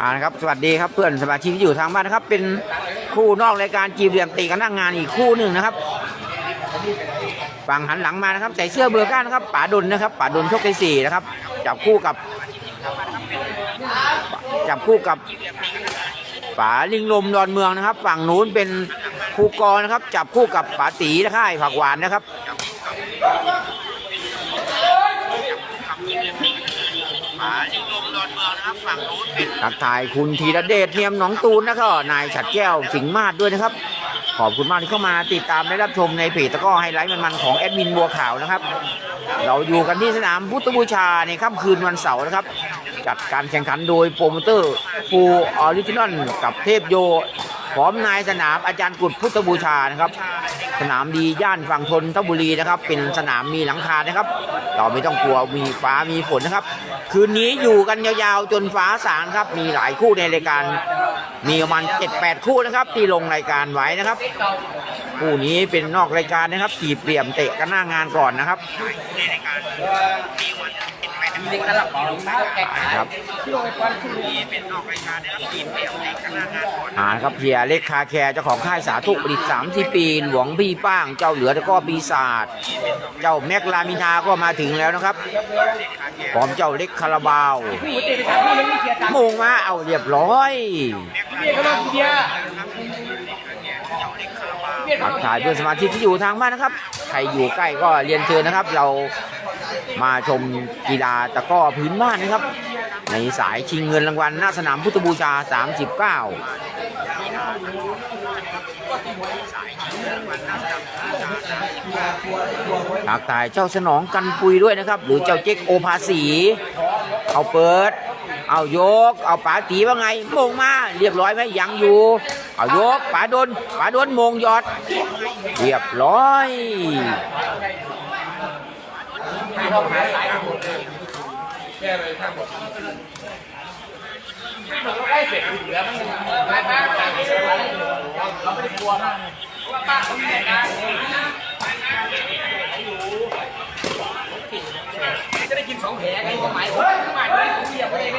อ่านะครับสวัสดีครับเพื่อนสมาชิกที่อยู่ทางบ้านนะครับ เป็นคู่นอกรายการจีบเหลี่ยมตีกันน้างงานอีกคู่หนึ่งนะครับฝั่งหันหลังมานะครับใส่เสื้อเบอร์ก้านะครับป๋าดุนนะครับป๋าดุนชกที่สี่นะครับจับคู่กับ จับคู่กับป๋าลิงลมดอนเมืองนะครับ ฝั่งนู้นเป็นคู่กรนะครับ จับคู่กับป๋าตีค่ายผักหวานนะครับ ทักทายคุณธีรเดชเนียมหนองตูนแล้วก็นายฉัดแก้วสิงห์มาศด้วยนะครับ ขอบคุณมากที่เข้ามาติดตามและรับชมในเพจตะก้อไฮไลท์มันๆของแอดมินบัวขาวนะครับ เราอยู่กันที่สนามพุทธบูชาในค่ำคืนวันเสาร์นะครับ จัดการแข่งขันโดยโปรโมเตอร์ฟูออริจินอลกับเทพโยพร้อมนายสนามอาจารย์กุดพุทธบูชานะครับ สนามดีย่านฝั่งทนทบุรีนะครับ เป็นสนามมีหลังคานะครับ เราไม่ต้องกลัวมีฟ้ามีฝนนะครับ คืนนี้อยู่กันยาวๆจนฟ้าสางครับ มีหลายคู่ในรายการมีประมาณ7-8 คู่นะครับ ที่ลงรายการไว้นะครับ คู่นี้เป็นนอกรายการนะครับตีเปลี่ยมเตะกันหน้างานก่อนนะครับ เด็กกระลับของเท้าแก่ขาครับที่ลงไปควันคุณอ่าครับเพียเล็กคาแคร์เจ้าของค่ายสาธุประดิษฐ์สามสิบปีหลวงพี่ป้าง เจ้าเหลือแล้วก็ปีศาจเจ้าแม็กลามินทาก็มาถึงแล้วนะครับพร้อมเจ้าเล็กคาราบาวมงโมงมาเอาเรียบร้อยทักทายเพื่อนสมาชิกที่อยู่ทางบ้านนะครับ ใครอยู่ใกล้ก็เรียนเชิญนะครับ เรา มาชมกีฬาตะก้อพื้นบ้านนะครับ ในสายชิงเงินรางวัลหน้าสนามพุทธบูชา 39ทักทายเจ้าสนองกันปุยด้วยนะครับ หรือเจ้าเจ๊กโอภาสี เอาเปิด เอายก เอาป๋าตีว่าไงมงมา เรียบร้อยไหมยังอยู่ เอายกป๋าโดนป๋าโดนมงยอด เรียบร้อย ได้เสร็จเหลือมันมาบ้านต่างประเทศเราไม่ได้กลัวนะว่าป้าเขามีงานจะได้กินสองแผลไงความหมายผมความหมายผมเบียร์ไปเอง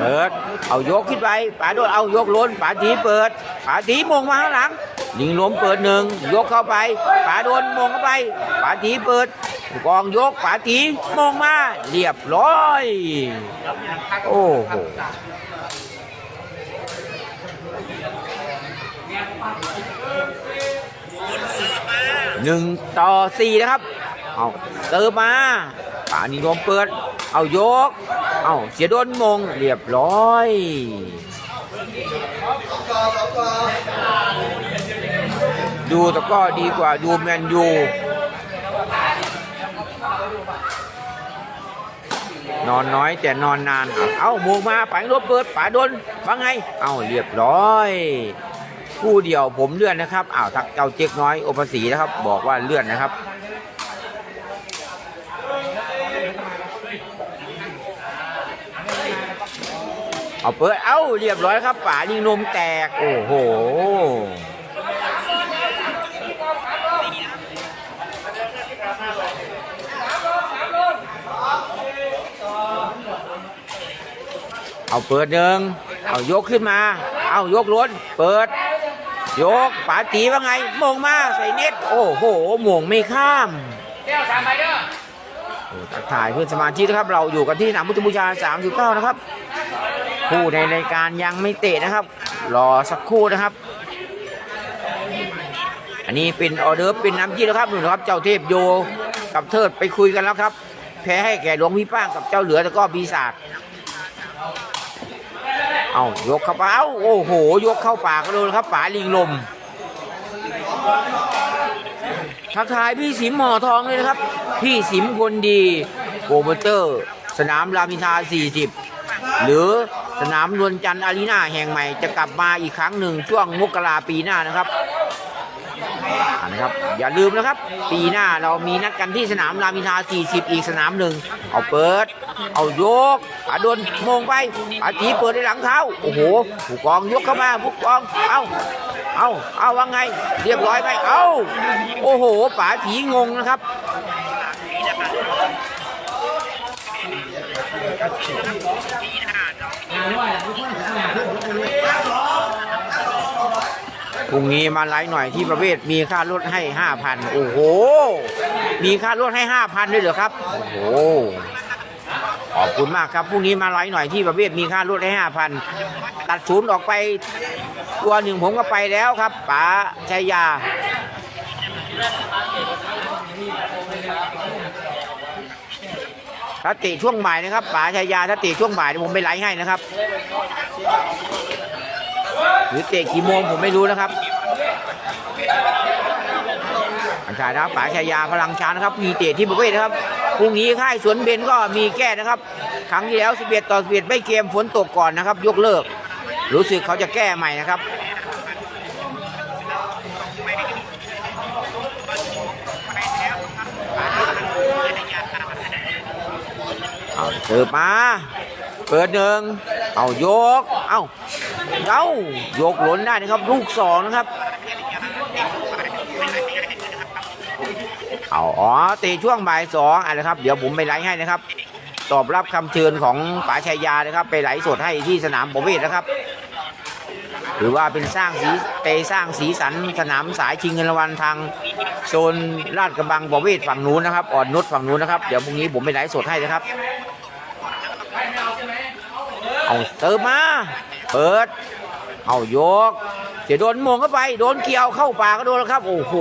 เปิด เอายกขึ้นไปป๋าโดนเอายกล้นป๋าตีเปิดป๋าตีมงมาข้างหลัง ยิงล้มเปิดหนึ่งยกเข้าไปป๋าโดนมงเข้าไปป๋าตีเปิดกองยกป๋าตีมงมาเรียบร้อย โอ้โหหนึ่งต่อสี่นะครับ เอาเติมมาป่านิรมเปิด เอายก เอาเสียโดนมงเรียบร้อย ดูแต่ก็ดีกว่าดูแมนยูนอนน้อยแต่นอนนาน เอาโมงมาปานิรมเปิดป่าโดนว่าไง เอาเรียบร้อยคู่เดียวผมเลื่อนนะครับอ้าวทักเจ้าเจ๊กน้อยโอภาสีนะครับ บอกว่าเลื่อนนะครับเอาเปิดเอ้าเรียบร้อยครับป่าลิงนมแตก โอ้โห เอาเปิดหนึ่งเอายกขึ้นมา เอายกล้นเปิด ยกป๋าตีว่าไงมงมาใส่เน็ตโอ้โหมงไม่ข้ามแก้วสามใบเด้อตักทายเพื่อนสมาชิกนะครับ เราอยู่กันที่สนามพุทธบูชา 39 นะครับผู้ในรายการยังไม่เตะนะครับ รอสักครู่นะครับ อันนี้เป็นออเดอร์เป็นน้ำจิ้มแล้วครับหนูนะครับ เจ้าเทพโยกับเทิดไปคุยกันแล้วครับ แพ้ให้แก่หลวงพี่ป้างกับเจ้าเหลือแล้วก็ปีศาจ เอายกเข้าไปเอาโอ้โห ยกเข้าปากก็โดนครับฝาลิงลม ทักทายพี่สิมหมอทองเลยนะครับ พี่สิมคนดีโปรโมเตอร์ สนามรามินทา 40 หรือสนามนวลจันทร์อารีนาแห่งใหม่จะกลับมาอีกครั้งหนึ่งช่วงมกราปีหน้านะครับ นะครับอย่าลืมนะครับ ปีหน้าเรามีนัดกันที่สนามรามินทา40 อีกสนามหนึ่งเอาเปิด เอายกอาดนมงไปอาจีเปิดในหลังเท้าโอ้โหผู้กองยกเข้ามาผู้กองเอาเอาเอาว่าไง เรียบร้อยไปเอาโอ้โหป๋าถีงงนะครับ พรุ่งนี้มาไลฟ์หน่อยที่ประเวศมีค่ารถให้ห้าพันโอ้โห มีค่ารถให้ห้าพันด้วยเหรอครับ โอ้โห ขอบคุณมากครับพรุ่งนี้มาไลฟ์หน่อยที่ประเวศมีค่ารถให้ห้าพันตัดศูนย์ออกไปตัวหนึ่งผมก็ไปแล้วครับป๋าชัยยาถ้าตะช่วงบ่ายนะครับป๋าชัยาถ้าตะช่วงบ่ายผมไปไลฟ์ให้นะครับ หรือเตะกี่โมงผมไม่รู้นะครับอันชายนะครับป๋าชายาพลังช้านะครับ มีเตะที่ประเวศนะครับพรุ่งนี้ค่ายสวนเบนก็มีแก้นะครับ ครั้งที่แล้ว 11 ต่อ 11 ไม่เกมฝนตกก่อนนะครับ ยกเลิก รู้สึกเขาจะแก้ใหม่นะครับเอาเสิร์ฟมา เปิดหนึ่งเอายก เอา เอายกหล่นได้นะครับ ลูกสองนะครับ เอาอ๋อเตะช่วงบ่ายสองอะนะครับ เดี๋ยวผมไปไลฟ์ให้นะครับ ตอบรับคำเชิญของป๋าชัยานะครับ ไปไลฟ์สดให้ที่สนามประเวศนะครับ หรือว่าเป็นสร้างสีไปสร้างสีสันสนามสายชิงเงินรางวัลทางโซนลาดกระบังประเวศฝั่งนู้นนะครับ อ่อนนุชฝั่งนู้นนะครับ เดี๋ยวพรุ่งนี้ผมไปไลฟ์สดให้นะครับ เอาเติมมา เปิดเอายก เสียโดนมงเข้าไป โดนเกี่ยวเข้าปากก็โดนแล้วครับ โอ้โห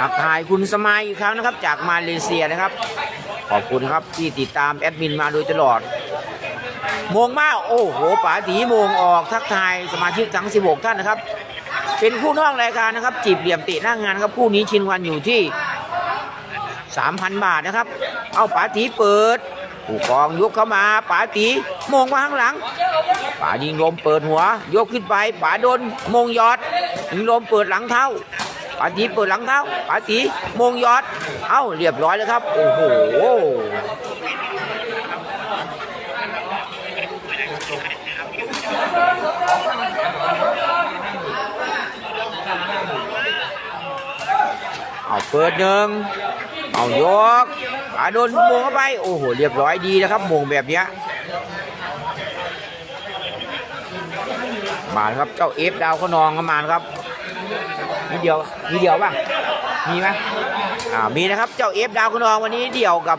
ครับถ่ายคุณสมัยอีกครั้งนะครับ จากมาเลเซียนะครับ ขอบคุณครับที่ติดตามแอดมินมาโดยตลอดมงมากโอ้โหป๋าตีมงออกทักทายสมาชิกทั้ง 16 ท่านนะครับ เป็นคู่นอกรายการนะครับ จีบเหลี่ยมเตะหน้างานครับคู่นี้ชินวันอยู่ที่ 3,000 บาทนะครับ เอาป๋าตีเปิด ผู้กองยกเข้ามาป๋าตีโมงมาข้างหลังป๋ายิงลมเปิดหัว ยกขึ้นไปป๋าโดนมงยอดยิงลมเปิดหลังเท้าป๋าตีเปิดหลังเท้าป๋าตีมงยอด เอ้าเรียบร้อยแล้วครับ โอ้โหเอาเปิดหนึ่ง เอายกอาโดนมงเข้าไป โอ้โห เรียบร้อยดีนะครับมงแบบเนี้ยมาแล้วครับเจ้าเอฟดาวขนองก็มาครับมีเดียวมีเดียวป่ะมีไหมอ่ามีนะครับเจ้าเอฟดาวขนองวันนี้เดี่ยวกับ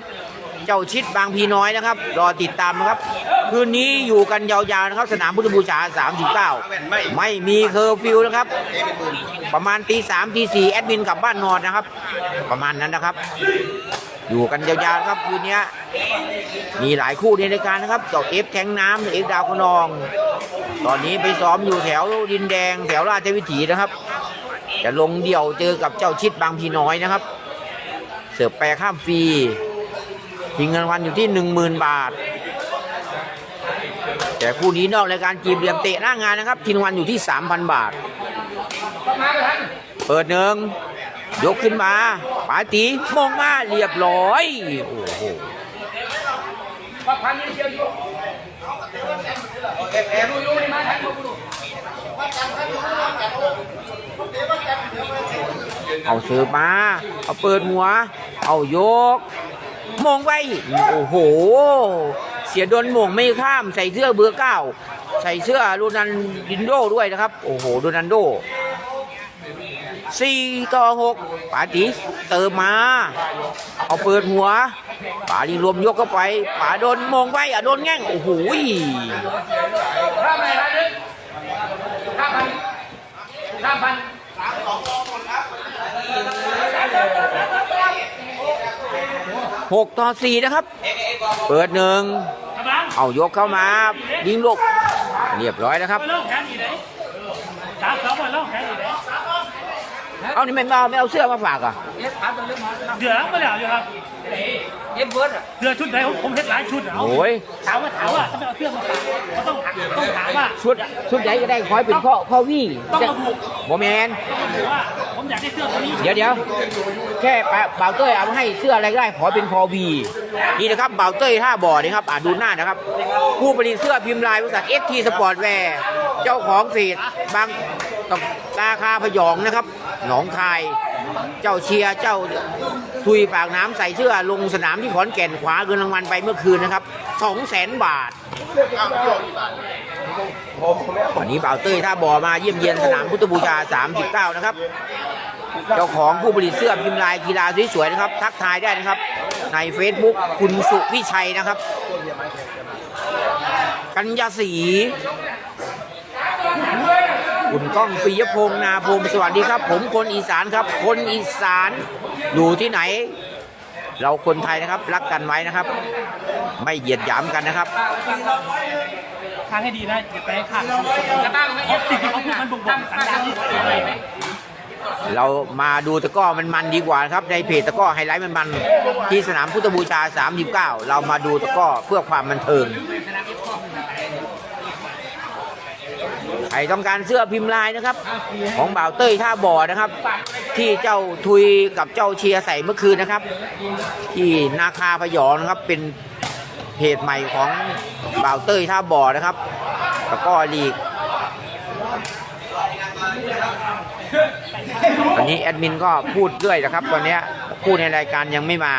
เจ้าชิดบางพีน้อยนะครับ รอติดตามนะครับ คืนนี้อยู่กันยาวๆนะครับ สนามพุทธบูชา 39 ไม่มีเคอร์ฟิวนะครับ ประมาณตีสามตีสี่แอดมินกลับบ้านนอนนะครับ ประมาณนั้นนะครับ อยู่กันยาวๆนะครับคืนนี้มีหลายคู่ในรายการนะครับเจ้าเอฟแทงน้ำเอฟดาวขนอง ตอนนี้ไปซ้อมอยู่แถวดินแดง แถวราชวิถีนะครับ จะลงเดี่ยวเจอกับเจ้าชิดบางพีน้อยนะครับ เสิร์ฟแปรข้ามฟรี ทิ้งเงินวันอยู่ที่หนึ่งหมื่นบาท แต่คู่นี้นอกรายการจีบเหลี่ยมเตะหน้างานนะครับทิ้งวันอยู่ที่สามพันบาท เปิดหนึ่งยกขึ้นมาปาตีมองมาเรียบร้อย โอ้โหเอาทันมาดูเอาเสือมา เอาเปิดหัว เอายก มองไปโอ้โห เสียโดนมงไม่ข้ามใส่เสื้อเบอร์เก้าใส่เสื้อโรนันดินโดด้วยนะครับ โอ้โหโรนันโดสี่ต่อหกปาติเติมมา เอาเปิดหัวป่าลีรวมยกเข้าไปป่าโดนมองไปอะโดนแง่งโอ้โหห้าพันห้าพันห้าพัน ห้าพันหกต่อสี่นะครับ เปิดหนึ่งเอายกเข้ามา ยิงลูกเรียบร้อยนะครับเล่าแขนอยู่ไหนสามสองวันเล่าแขนอยู่ไหนฮะเอานี่ไม่เอาไม่เอาเสื้อมาฝากอะเดือดก็แล้วอยู่ครับเย็บเบิร์ดอะเดือดชุดไหนผมผมเฮ็ดหลายชุดเอาโอ้ยถามว่าถามว่าถ้าไม่เอาเครื่องมาฝากก็ต้องต้องถามว่าชุดชุดใหญ่ก็ได้ขอให้เป็นพ่อพ่อวี่ต้องระบุโมแมนต้องระบุว่า ผมอยากได้เสื้อตัวนี้เดี๋ยวเดี๋ยวแค่ปะบ่าเต้ยเอามาให้เสื้ออะไรก็ได้ขอเป็นพอวีนี่นะครับเบ่าเต้ยท่าบ่อนี่ครับอ่าดูหน้านะครับ ผู้ผลิตเสื้อพิมพ์ลายบริษัทเอสทีสปอร์ตแวร์เจ้าของเฟสบางตกราคาพยองนะครับ หนองคาย เจ้าเชียร์เจ้าทุยปากน้ำใส่เสื้อลงสนามที่ขอนแก่นขวาเงินรางวัลไปเมื่อคืนนะครับสองแสนบาท วันนี้บ่าวเต้ยท่าบ่อมาเยี่ยมเยียนสนามพุทธบูชา 39 นะครับ เจ้าของผู้ผลิตเสื้อพิมพ์ลายกีฬาสวยๆนะครับ ทักทายได้นะครับ ใน Facebook คุณสุวิชัยนะครับ กัญญาศรีคุณก้องปิยพงษ์นาภูมิสวัสดีครับ ผมคนอีสานครับ คนอีสานอยู่ที่ไหน เราคนไทยนะครับ รักกันไว้นะครับ ไม่เหยียดหยามกันนะครับ ทางให้ดีนะอย่าไปให้ขาดกระตั้งไม่เพราะสิ่งที่เขาพูดมันบ่งบอกสัญญาณที่อะไรไหมเรามาดูตะกร้อมันมันดีกว่านะครับในเพจตะกร้อไฮไลท์มันมันที่สนามพุทธบูชา 39 เรามาดูตะกร้อเพื่อความบันเทิงใครต้องการเสื้อพิมพ์ลายนะครับ ของบ่าวเต้ยท่าบ่อนะครับ ที่เจ้าทุยกับเจ้าเชียร์ใส่เมื่อคืนนะครับ ที่นาคาพยองนะครับเป็น เพจใหม่ของบ่าวเต้ยท่าบ่อนะครับตะก้อลีกตอนนี้แอดมินก็พูดด้วยนะครับตอนนี้พูดในรายการยังไม่มา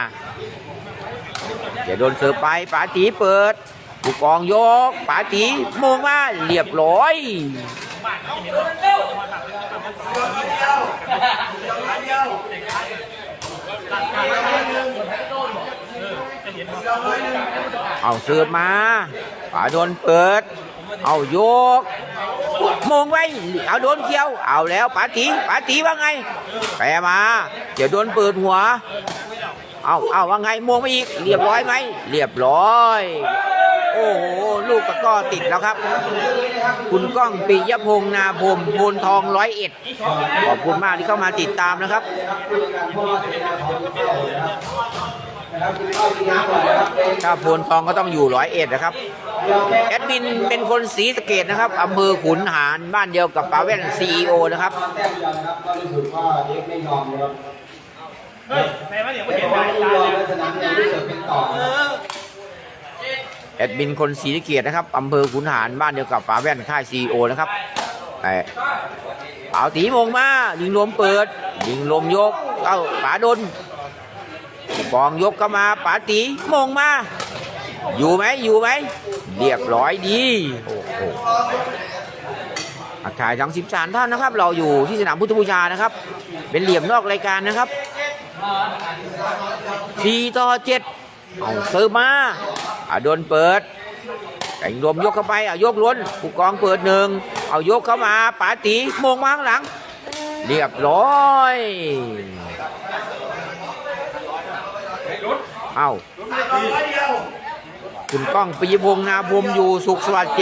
เดี๋ยวโดนเสิร์ฟไปป๋าตีเปิดผู้กองยกป๋าตีโมงมาเรียบร้อยเเอาเสิร์ฟมาป๋าโดนเปิด เอาโยกมงไว้เอาโดนเกี่ยว เอาแล้วป๋าตีป๋าตีว่าไงแปรมาเดี๋ยวโดนเปิดหัว เอาเอาว่าไงมงไปอีก เรียบร้อยไหมเรียบร้อยโอ้โห ลูกตะกร้อติดแล้วครับ คุณก้องปิยพงษ์นาพมโพนทองร้อยเอ็ดขอบคุณมากที่เข้ามาติดตามนะครับ ถ้าโพนทองก็ต้องอยู่ร้อยเอ็ดนะครับ แอดมินเป็นคนศรีสะเกดนะครับอำเภอขุนหารบ้านเดียวกับปาเว่นซีโอนะครับแต้มเดียวนะครับก็รู้สึกว่าไม่ยอมนะครับเฮ้ยแม่ว่าเดี๋ยวไม่เห็นไม่ลายยตาอมเลยและสนามเดียวรู้สึกเป็นต่อนะครับแอดมินคนศรีสะเกดนะครับอำเภอขุนหารบ้านเดียวกับปาเว่นค่ายซีโอนะครับไอ้เปาตีมงมาลิงลมเปิดลิงลมยก เอ้าป๋าดน กองยกเข้ามาป๋าตีมงมา อยู่ไหมอยู่ไหมเรียบร้อยดีโอ้โหอาถ่ายทั้งสิบสามท่านนะครับ เราอยู่ที่สนามพุทธบูชานะครับ เป็นเหลี่ยมนอกรายการนะครับสี่ต่อเจ็ดเอาเซิร์ฟมาอะโดนเปิดไอ้รวมยกเข้าไปเอายกล้นผู้กองเปิดหนึ่งเอายกเข้ามาป๋าตีมงมาข้างหลัง เรียบร้อย อาคุณก้องปิยพงษ์นาพรมอยู่สุขสวัสดิ์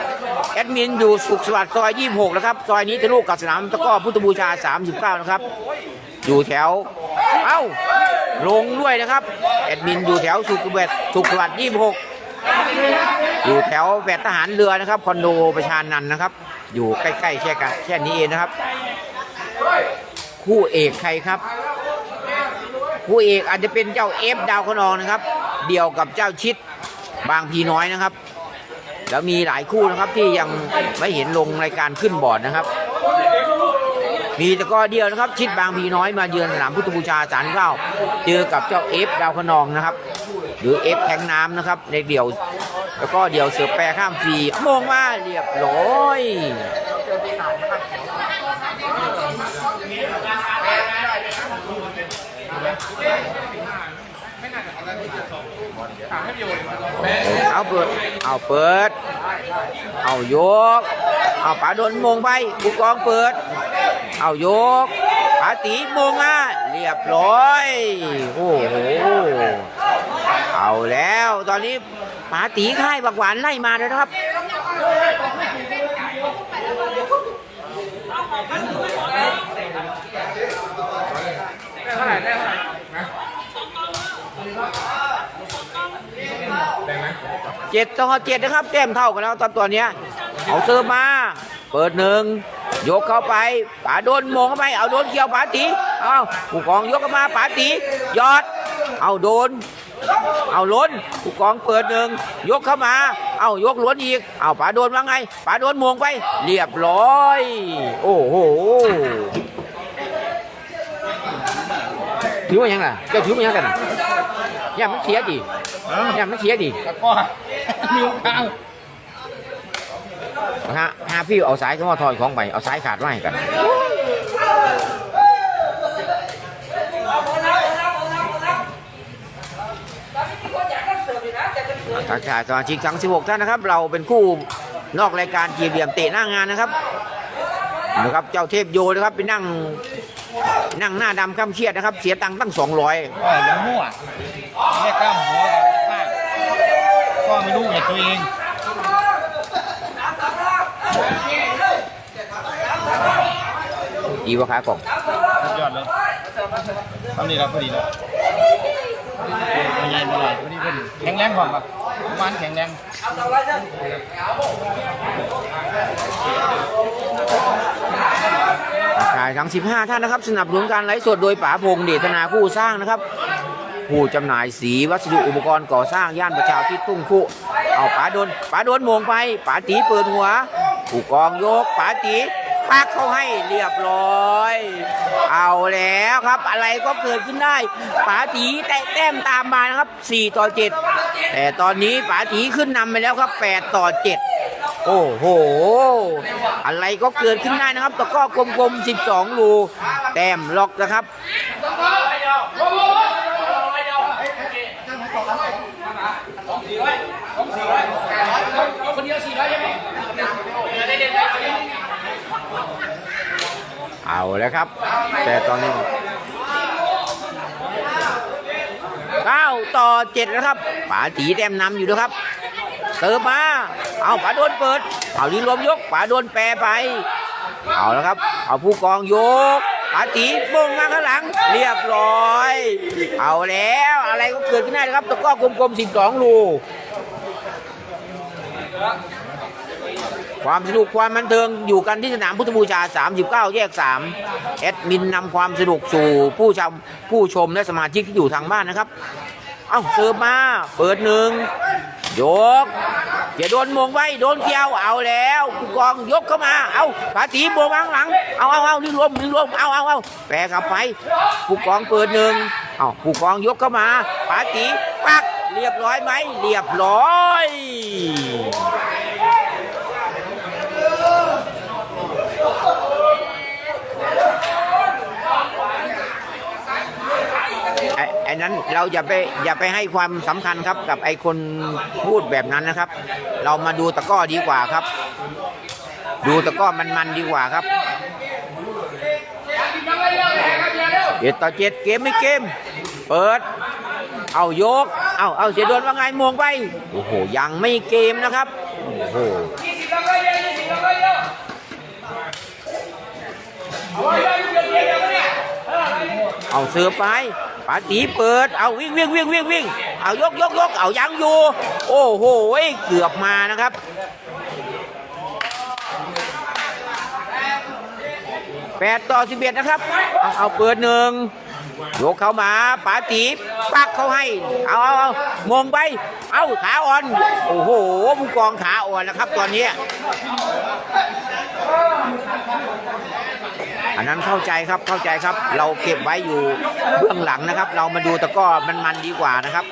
76แอดมินอยู่สุขสวัสดิ์ซอย 26 นะครับ ซอยนี้ทะลุกับสนามตะก้อพุทธบูชา 39 นะครับ อยู่แถว เอ้า ลงด้วยนะครับ แอดมินอยู่แถวสุขสวัสดิ์สุขสวัสดิ์26 อยู่แถวแวดทหารเรือนะครับ คอนโดประชานันนะครับ อยู่ใกล้ๆแค่กันแค่นี้เองนะครับ คู่เอกใครครับ คู่เอกอาจจะเป็นเจ้าเอฟดาวขนองนะครับ เดี่ยวกับเจ้าชิดบางพีน้อยนะครับ แล้วมีหลายคู่นะครับที่ยังไม่เห็นลงรายการขึ้นบอร์ดนะครับ มีแต่ก็เดียวนะครับ ชิดบางพีน้อยมาเยือนสนามพุทธบูชาสารเก้าเจอกับเจ้าเอฟดาวขนองนะครับ หรือเอฟแทงน้ำนะครับในเดี่ยว แล้วก็เดี่ยวเสือแปรข้ามฟรีมองมาเรียบร้อย เอาเปิด เอาเปิด เอายก เอาป๋าโดนมงไปผู้กองเปิด เอายกป๋าตีมงมาเรียบร้อย โอ้โห เอาแล้วตอนนี้ป๋าตีค่ายบักหวานไล่มาเลยนะครับเเท่าไหร่ได้เท่าไหร่ เจ็ดต่อเจ็ดนะครับแต้มเท่ากันแล้วตอนตัวเนี้ยเอาเซิร์ฟมา เปิดหนึ่งยกเข้าไปป๋าโดนโมงเข้าไป เอาโดนเกี่ยวป๋าตีเอาผู้กองยกเข้ามาป๋าตียอด เอาโดน เอาล้นผู้กองเปิดหนึ่งยกเข้ามา เอายกล้วนอีก เอาป๋าโดนว่าไงป๋าโดนโมงไป เรียบร้อย โอ้โหถือว่ายังไงเจ้าถือว่ายังกัน อย่ามันเสียดิอย่ามันเสียดิแล้วก็นิ้วข้างนะฮะหาพี่เอาสายเข้ามาถอดของไปเอาสายขาดไว้กันทักทายสมาชิกทั้ง 16 ท่านนะครับ เราเป็นคู่นอกรายการกีเหลี่ยมเตะหน้างานนะครับนะครับ เจ้าเทพโยนะครับไปนั่ง นั่งหน้าดำข้ามเครียดนะครับ เสียตังค์ตั้ง200ก็ยังมั่วแม่กล้ามหัวป้าก็ไม่รู้เห็นตัวเองดีกว่าขากล่องสุดยอดเลยทำนี่แล้วพอดีแล้วไม่ใหญ่ไม่ใหญ่พอดีพอดีแข็งแรงกว่าแบบประมาณแข็งแรง ทักทายทั้ง 15 ท่านนะครับ สนับสนุนการไลฟ์สดโดยป๋าพงษ์เดชนาคู่สร้างนะครับ ผู้จำหน่ายสีวัสดุอุปกรณ์ก่อสร้างย่านประชาที่ทุ่งคุเอาป๋าโดนป๋าโดนมงไปป๋าตีเปิดหัว ผู้กองยกป๋าตีปักเขาให้เรียบร้อย เอาแล้วครับอะไรก็เกิดขึ้นได้ป๋าตีแตะแต้มตามมานะครับ 4 ต่อ 7 แต่ตอนนี้ป๋าตีขึ้นนำไปแล้วครับ 8 ต่อ 7 โอ้โห อะไรก็เกิดขึ้นได้นะครับตะก้อกลมๆ 12 รูแต้มล็อกนะครับเดียวสี่ร้อยใช่ไหมได้เด่นเอาแล้วครับ แต่ตอนนี้เก้าต่อเจ็ดแล้วครับป๋าตีแต้มนำอยู่นะครับเติมมา เอาป๋าโดนเปิด เอาลีรวมยกป๋าโดนแปรไป เอาแล้วครับ เอาผู้กองยกปาตีบงมาข้างหลัง เรียบร้อย เอาแล้วอะไรก็เกิดขึ้นได้ครับตะก้อกลมๆ12รูความสนุกความบันเทิงอยู่กันที่สนามพุทธบูชา 39 แยก 3 แอดมินนำความสนุกสู่ผู้ชมผู้ชมและสมาชิกที่อยู่ทางบ้านนะครับ เอ้าเสิร์ฟมา เปิดหนึ่ง ยกอย่าโดนมงไว้โดนเกี่ยวเอาแล้วผู้กองยกเข้ามาเอาปาตีบวงวางหลังเอาเอาเอานี่รวมนี่รวมเอาเอาเอาแปรกลับไปผู้กองเปิดหนึ่งเอาผู้กองยกเข้ามาปาตีปักเรียบร้อยไหมเรียบร้อย ไอ้ไอ้ นั้นเราอย่าไปอย่าไปให้ความสำคัญครับกับไอ้คนพูดแบบนั้นนะครับ เรามาดูตะก้อดีกว่าครับ ดูตะก้อมันๆดีกว่าครับเจ็ดต่อเจ็ดเกมไม่เกม เปิด เอายก เอาเอาเสียโดนว่าไงมวงไป โอ้โห ยังไม่เกมนะครับ โอ้โหเอาเสือไป ปาตีเปิด เอาวิ่งวิ่งวิ่งวิ่งวิ่ง เอายกยกยกเอายังอยู่ โอ้โหเกือบมานะครับแปดต่อสิบเอ็ดนะครับ เอาเปิดหนึ่งยกเข้ามาปาตีปักเขาให้ เอาเอาเอามงไป เอาขาอ่อน โอ้โหผู้กองขาอ่อนนะครับ ตอนนี้ อันนั้นเข้าใจครับเข้าใจครับ เราเก็บไว้อยู่เบื้องหลังนะครับ เรามาดูตะก้อมันมันดีกว่านะครับ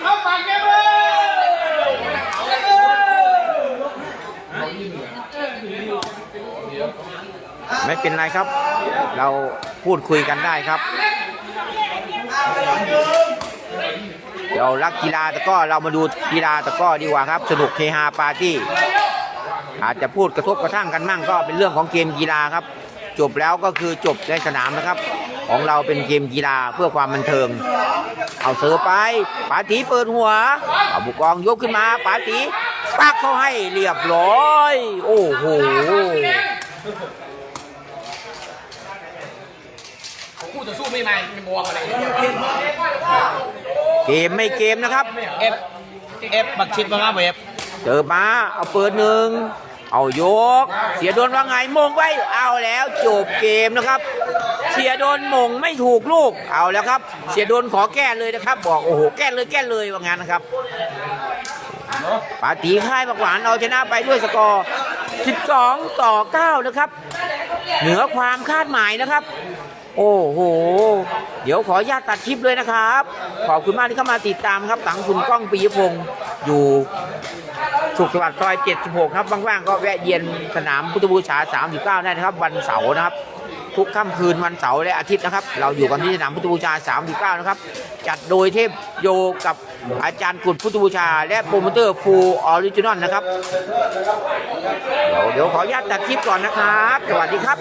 ไม่เป็นไรครับ เราพูดคุยกันได้ครับ เรารักกีฬาตะก้อเรามาดูกีฬาตะก้อดีกว่าครับ สนุกเฮฮาปาร์ตี้อาจจะพูดกระทบกระทั่งกันมั่งก็เป็นเรื่องของเกมกีฬาครับ จบแล้วก็คือจบในสนามนะครับ ของเราเป็นเกมกีฬาเพื่อความบันเทิง เอาเสือไปปาตีเปิดหัวเอาบุกกองยกขึ้นมาปาตีปักเขาให้เรียบร้อย โอ้โหคู่ต่อตัวสู้ไม่ไม่ไม่บวกอะไรเกมไม่เกมนะครับเอฟเอฟบักชิดมาเวฟเจอมาเอาเปิดหนึ่ง เอายก เสียโดนว่าไงมงไว้เอาแล้วจบเกมนะครับ เสียโดนมงไม่ถูกลูกเอาแล้วครับ เสียโดนขอแก้เลยนะครับ บอกโอ้โหแก้เลยแก้เลยว่างั้นนะครับปาตีค่ายบักหวานเอาชนะไปด้วยสกอร์ 12 ต่อ 9 นะครับ เหนือความคาดหมายนะครับ โอ้โห เดี๋ยวขออนุญาตตัดคลิปเลยนะครับ ขอบคุณมากที่เข้ามาติดตามครับตังคุณก้องปียพงศ์อยู่สุขสวัสดิ์ซอย 76 ครับว่างๆก็แวะเยียนสนามพุทธบูชา 39 ได้นะครับ วันเสาร์นะครับ ทุกค่ำคืนวันเสาร์และอาทิตย์นะครับ เราอยู่กันที่สนามพุทธบูชา 39 นะครับ จัดโดยเทพโยกับอาจารย์กุฎพุทธบูชา และโปรโมเตอร์ฟูลออริจินอลนะครับ เดี๋ยวขออนุญาตตัดคลิปก่อนนะครับ สวัสดีครับ